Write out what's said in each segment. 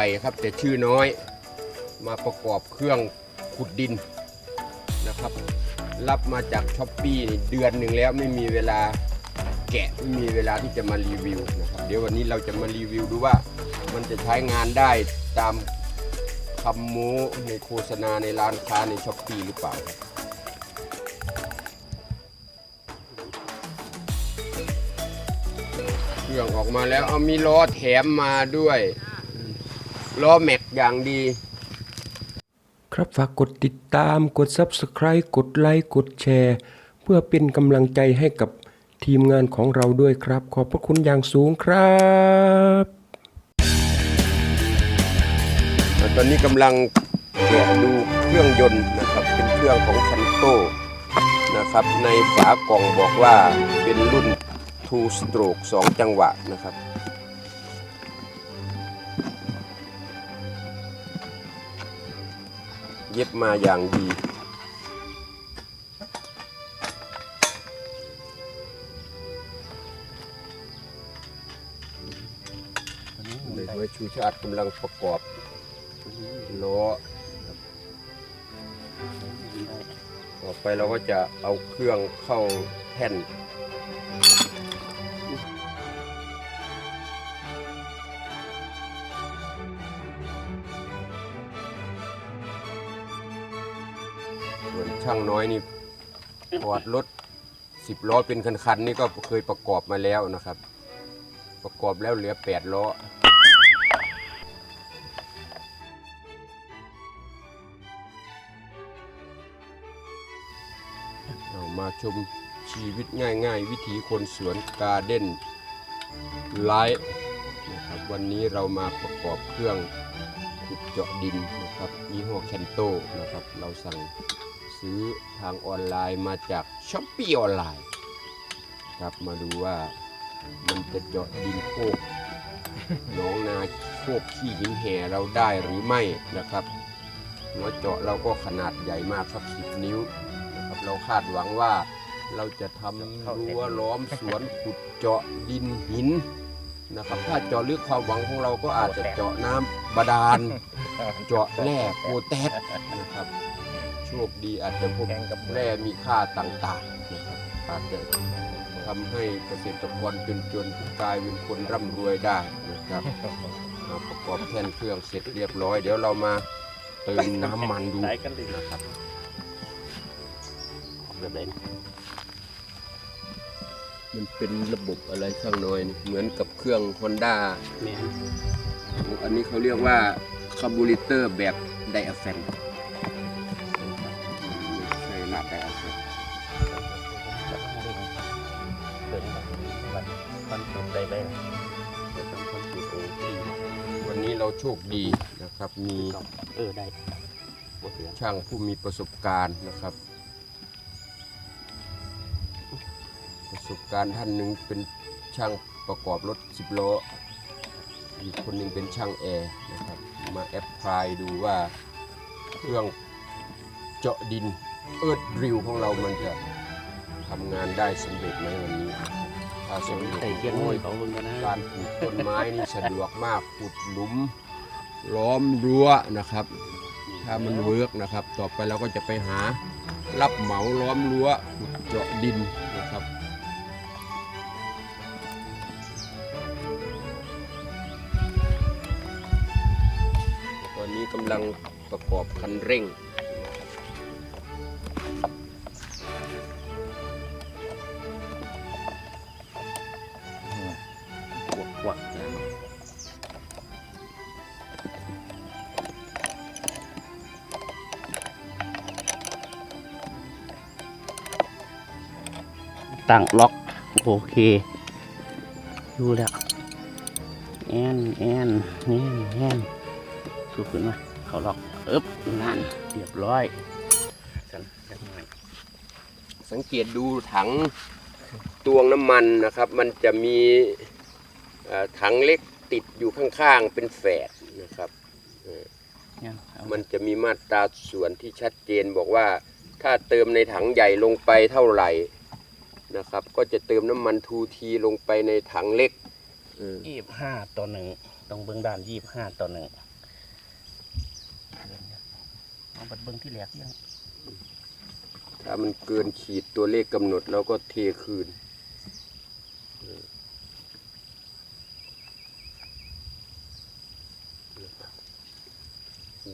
ญ่ครับ แต่ชื่อน้อยมาประกอบเครื่องขุดดินนะครับ รับมาจากช้อปปี้เดือนหนึ่งแล้วไม่มีเวลาแกะไม่มีเวลาที่จะมารีวิวนะครับเดี๋ยววันนี้เราจะมารีวิวดูว่ามันจะใช้งานได้ตามคำโม้ในโฆษณาในร้านค้าในช้อปปี้หรือเปล่าเครื่องออกมาแล้วเอามีล้อแถมมาด้วย ล้อแม็กอย่างดี ครับฝากกดติดตามกด Subscribe กดไลค์กดแชร์ เพื่อเป็นกำลังใจให้กับทีมงานของเราด้วยครับ ขอบพระคุณอย่างสูงครับตอนนี้กำลังแกะดูเครื่องยนต์นะครับเป็นเครื่องของคันโตนะครับในฝากล่องบอกว่าเป็นรุ่น two stroke 2 จังหวะนะครับ เย็บมาอย่างดี เลยไว้ชูชาติกำลังประกอบล้อต่อไปเราก็จะเอาเครื่องเข้าแท่น ช่างน้อยนี่ถอดรถสิบล้อเป็นคันๆนี่ก็เคยประกอบมาแล้วนะครับ ประกอบแล้วเหลือแปดล้อเรามาชมชีวิตง่าย ๆ วิถีคนสวนการเด้นไลท์นะครับวันนี้เรามาประกอบเครื่องขุดเจาะดินนะครับยี่ห้อแคนโตนะครับ เราสั่ง ซื้อทางออนไลน์มาจากช้อปปี้ออนไลน์ครับมาดูว่ามันจะเจาะดินโคกหน้องนาโคกขี้หินแห่เราได้หรือไม่นะครับหัวเจาะเราก็ขนาดใหญ่มากครับ10นิ้วนะครับเราคาดหวังว่าเราจะทำรั้วล้อมสวนขุดเจาะดินหินนะครับ ถ้าเจาะลึกความหวังของเราก็อาจจะเจาะน้ำบาดาลเจาะแร่โพแทสนะครับ โชคดีอาจจะพบแร่มีค่าต่างๆนะครับอาจจะทำให้เกษตรกรจนๆกลายเป็นคนร่ำรวยได้นะครับอ่าประกอบแท่นเครื่องเสร็จเรียบร้อย เดี๋ยวเรามาเติมน้ำมันดูไหนกันดินะครับแบบไหนมันเป็นระบบอะไรข้างน้อยนี่เหมือนกับเครื่อง Honda แม่นอันนี้เขาเรียกว่าคาร์บูเรเตอร์แบบไดอะแฟน โชคดีนะครับ มีเออได้บ่เสียช่างผู้มีประสบการณ์นะครับ ประสบการณ์ท่านหนึ่งเป็นช่างประกอบรถสิบล้ออีกคนหนึ่งเป็นช่างแอร์นะครับ มาแอปพลายดูว่าเครื่องเจาะดินเอิร์ดริวของเรามันจะทำงานได้สำเร็จไหมวันนี้ถ้าสำเร็จใส่เกียงมวยของมึงกันนะการปลูกต้นไม้นี่สะดวกมากขุดหลุม ล้อมรั้วนะครับ ถ้ามันเวิร์กนะครับ ต่อไปเราก็จะไปหารับเหมาล้อมรั้วขุดเจาะดินนะครับตอนนี้กำลังประกอบคันเร่ง ตั้งล็อกโอเคดูแล้วแอนแอนแอนแอนสู้ขึ้นมาเขาล็อกอึ๊บนั่นเรียบร้อยกันกันหน่อยสังเกตดูถังตวงน้ำมันนะครับ มันจะมีเอ่อถังเล็กติดอยู่ข้างๆเป็นแฝดนะครับเนี่ยเอามันจะมีมาตราส่วนที่ชัดเจนบอกว่า ถ้าเติมในถังใหญ่ลงไปเท่าไหร่ นะครับ ก็จะเติมน้ำมันทูทีลงไปในถังเล็กเออยี่สิบห้าต่อหนึ่งต้องเบื้องด้านยี่สิบห้าต่อหนึ่งเอาบัดเบิ้งที่แหลกยังถ้ามันเกินขีดตัวเลขกำหนดเราก็เทคืน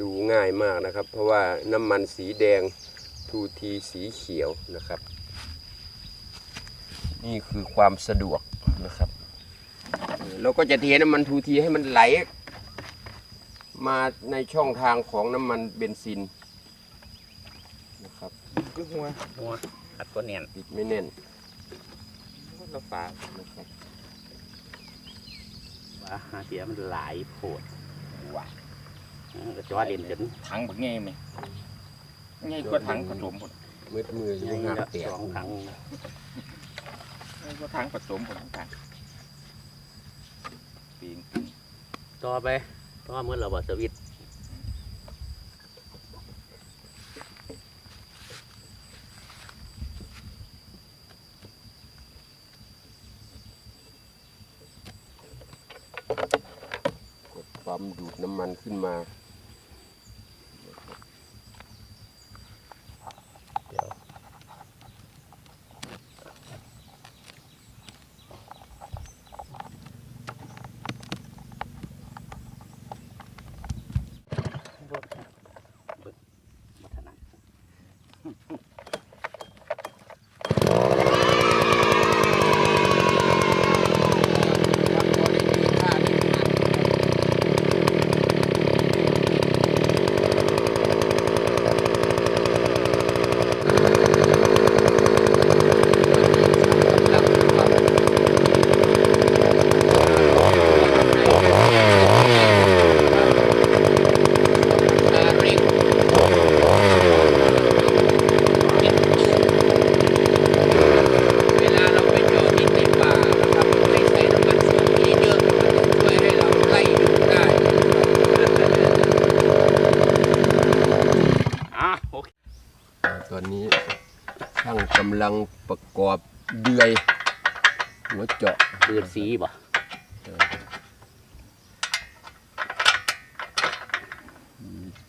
ดูง่ายมากนะครับ เพราะว่าน้ำมันสีแดงทูทีสีเขียวนะครับ นี่คือความสะดวกนะครับเออเราก็จะเทน้ำมันทูทีให้มันไหล มาในช่องทางของน้ำมันเบนซินนะครับก็หัวหัวอัดก็เนียนปิดไม่แน่นก็ละฝานะครับว่าหาเสียมันหลายโพดว่ะอืมก็จอเด่นจนถังบักแง่ไหมแง่ก็ถังผสมหมดมืดมือยังหักเตียสองครั้ง ก็ถังผสมหมดทั้งกันปีงต่อไปต่อเมื่อเราบอสวิตช์กดปั๊มดูดน้ำมันขึ้นมา Ha, ha, ha.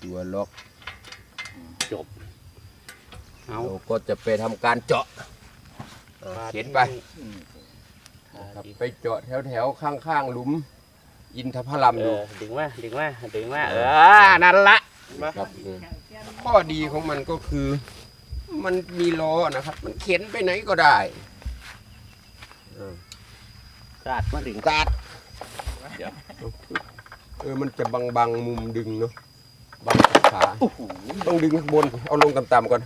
ตัวล็อกจบ เอาเราก็จะไปทำการเจาะอ่าเขียนไปนะครับไปเจาะแถวๆข้างๆหลุม อินทพลัมเอดูอดึงมาดึงมาดึงมาเออ นั่นละ ครับเออข้อดีของมันก็คือ มันมีล้อนะครับ มันเข็นไปไหนก็ได้เออกาดมาดึงกาดเออ มันจะบังบังๆมุมดึงเนาะ บังขาต้องดึงข้างบน เอาลงต่ำๆก่อน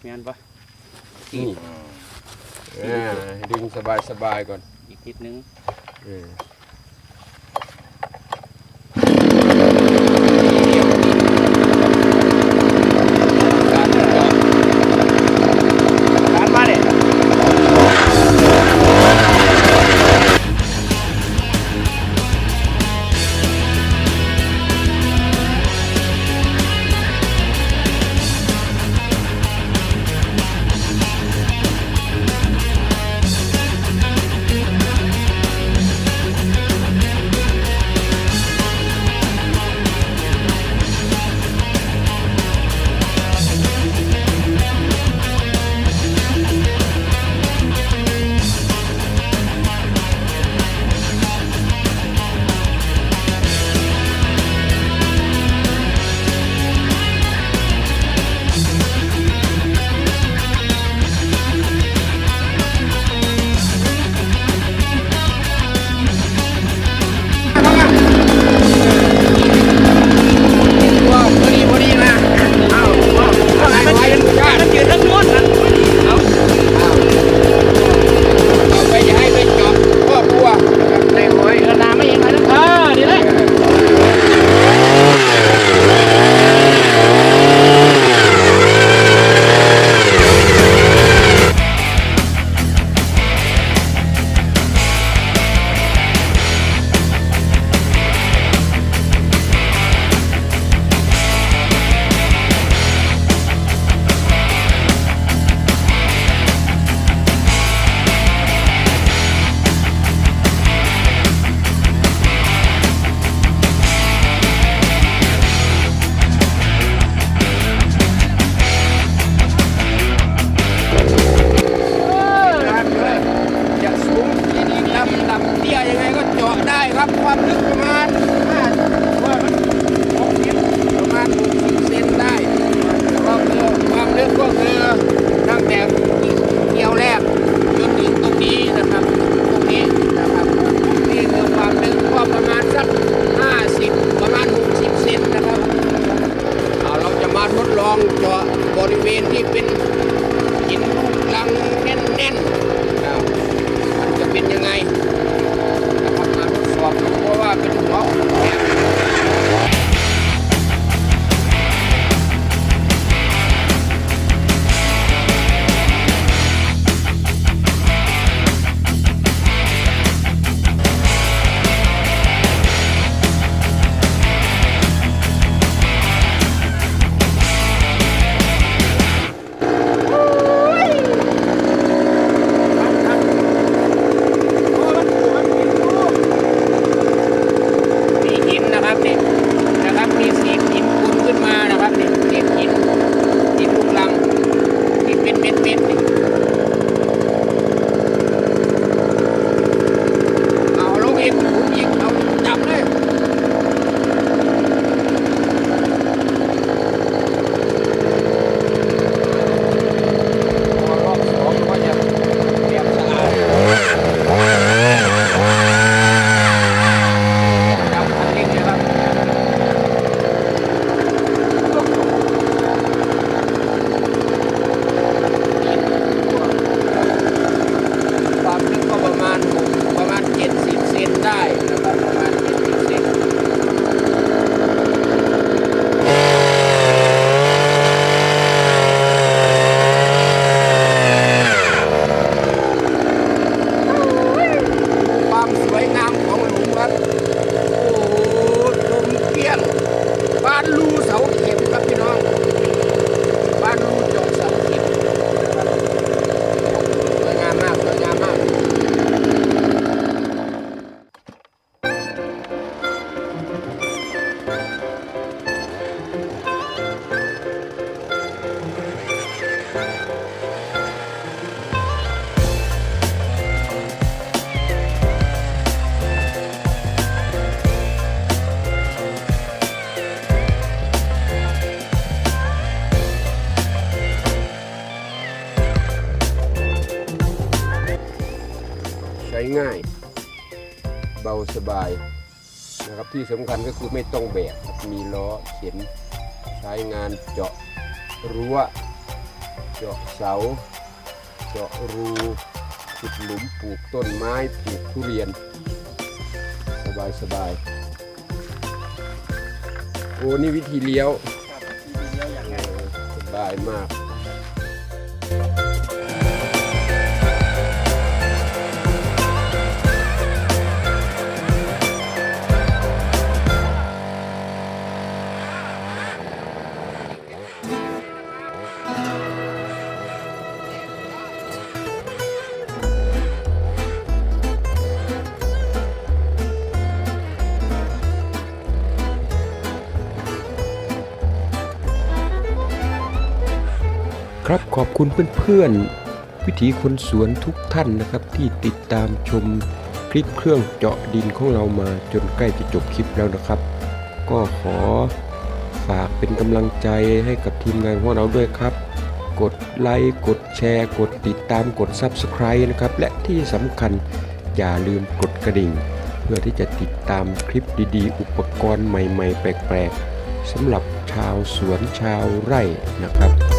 เมียนปะนี่อ่าดึงสบายๆก่อน อีกนิดนึง สบายนะครับที่สำคัญก็คือไม่ต้องแบกครับมีล้อเข็นใช้งานเจาะรั้ว เจาะเสา เจาะรูขุดหลุมปลูกต้นไม้ปลูกทุเรียน สบายสบายโอ้นี่วิธีเลี้ยวสบายมาก ครับขอบคุณเพื่อนๆ วิถีคนสวนทุกท่านนะครับ ที่ติดตามชมคลิปเครื่องเจาะดินของเรามาจนใกล้จะจบคลิปแล้วนะครับ ก็ขอฝากเป็นกำลังใจให้กับทีมงานของเราด้วยครับ กดไลค์ กดแชร์ กดติดตามกด Subscribe นะครับ และที่สำคัญอย่าลืมกดกระดิ่ง เพื่อที่จะติดตามคลิปดีๆ อุปกรณ์ใหม่ๆ แปลกๆสำหรับชาวสวนชาวไร่นะครับ